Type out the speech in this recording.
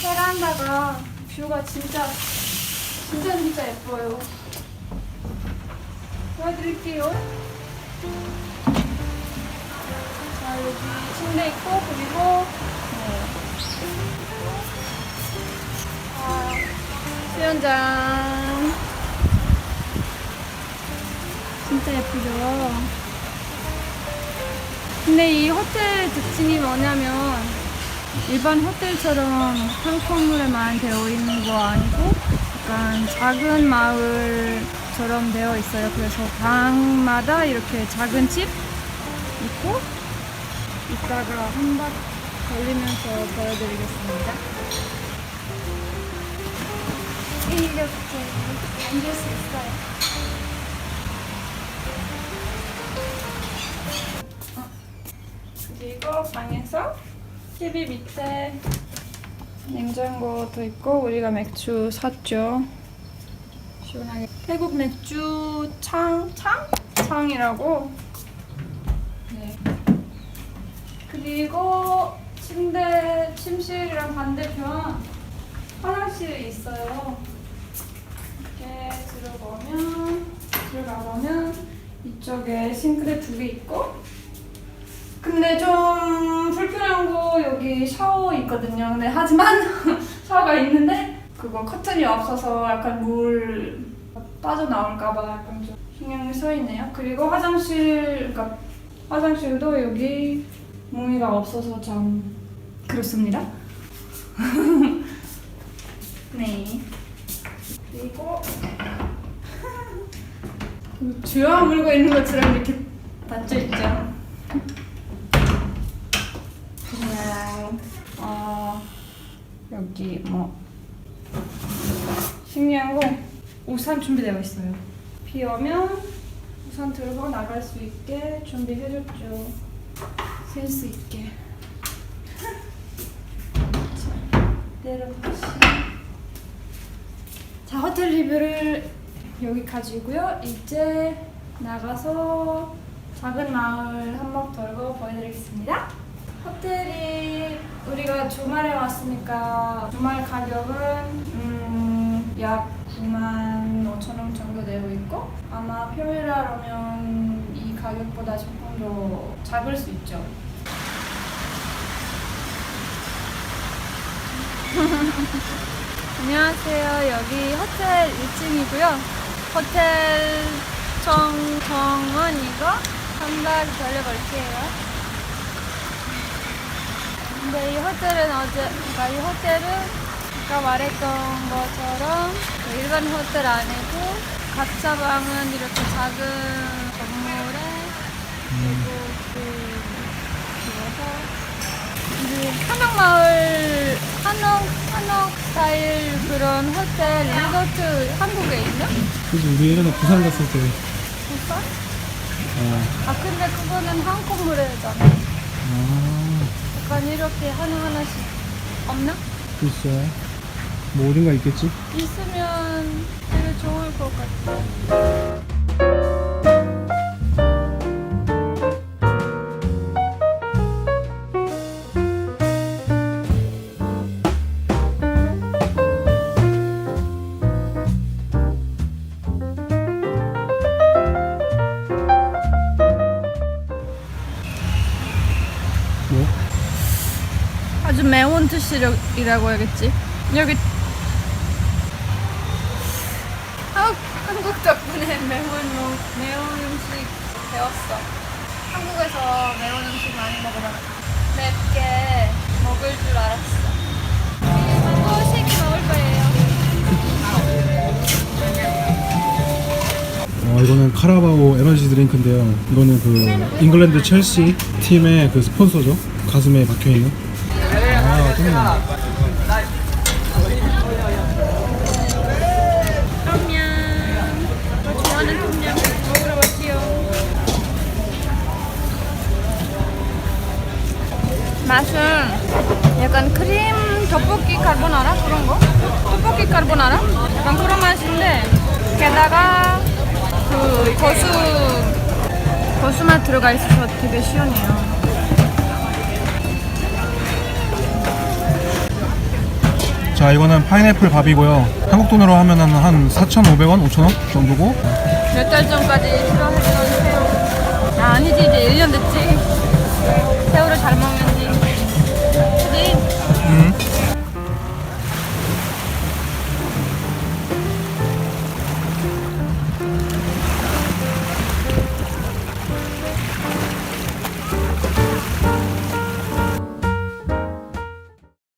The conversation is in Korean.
베란다가 뷰가 진짜 진짜 진짜 예뻐요. 보여드릴게요. 자 여기 침대 있고 그리고 네. 아, 수영장 진짜 예쁘죠? 근데 이 호텔 특징이 뭐냐면 일반 호텔처럼 한 건물에만 되어 있는 거 아니고 약간 작은 마을처럼 되어 있어요. 그래서 방마다 이렇게 작은 집 있고 이따가 한 박 걸리면서 보여드리겠습니다. 이렇게 앉을 수 있어요. 그리고 방에서 TV 밑에 냉장고도 있고 우리가 맥주 샀죠. 시원하게 태국 맥주 창 창? 창이라고. 네. 그리고 침대 침실이랑 반대편 화장실이 있어요. 이렇게 들어가면 들어가보면 이쪽에 싱크대 두 개 있고 근데 좀 불편한 거 여기 샤워 있거든요. 근데 하지만 샤워가 있는데 그거 커튼이 없어서 약간 물 빠져나올까봐 약간 좀 신경이 써 있네요. 그리고 화장실, 그러니까 화장실도 여기 무늬가 없어서 참 그렇습니다. 네. 그리고 주황 물고 있는 것처럼 이렇게 닫혀 있죠. 어 여기 뭐 신기한 거 우산 준비되어 있어요. 비 오면 우산 들고 나갈 수 있게 준비해줬죠. 센스 있게. 자, 내려다시. 자 호텔 리뷰를 여기까지고요. 이제 나가서 작은 마을 한번 돌고 보여드리겠습니다. 호텔이 우리가 주말에 왔으니까 주말 가격은 음, 약 9만 5천 원 정도 되어 있고 아마 평일에 오면 이 가격보다 조금 더 작을 수 있죠. 안녕하세요. 여기 호텔 1층이고요. 호텔 정, 정원이고 한박 돌려볼게요. 근데 이 호텔은 어제, 그러니까 이 호텔은 아까 말했던 것처럼 일반 호텔 아니고 각자 방은 이렇게 작은 건물에 그리고 그이 한옥마을 한옥 한옥 스타일 그런 호텔 리조트 한국에 있나? 그래서 우리 예전에 부산 갔을 때 부산? 어, 아 근데 그거는 한 건물이잖아. 아 약간 이렇게 하나 하나씩 없나? 글쎄 뭐 어딘가 있겠지? 있으면 되게 좋을 것 같아. 아주 매운 드시려이라고 해야겠지. 여기 아, 한국 덕분에 매운 요- 매운 음식 배웠어. 한국에서 매운 음식 많이 먹어봐. 맵게 먹을 줄 알았어. 어, 이거는 카라바오 에너지 드링크인데요 이거는 그 잉글랜드 첼시 팀의 그 스폰서죠 가슴에 박혀 있는 맛은 약간 크림 떡볶이 카르보나라 그런 거? 떡볶이 카르보나라? 약간 그런 맛인데 게다가 그 고수 고수맛 들어가 있어서 되게 시원해요. 자 이거는 파인애플 밥이고요. 한국 돈으로 하면은 한 4,500원, 5,000원 정도고. 몇 달 전까지 싫어했던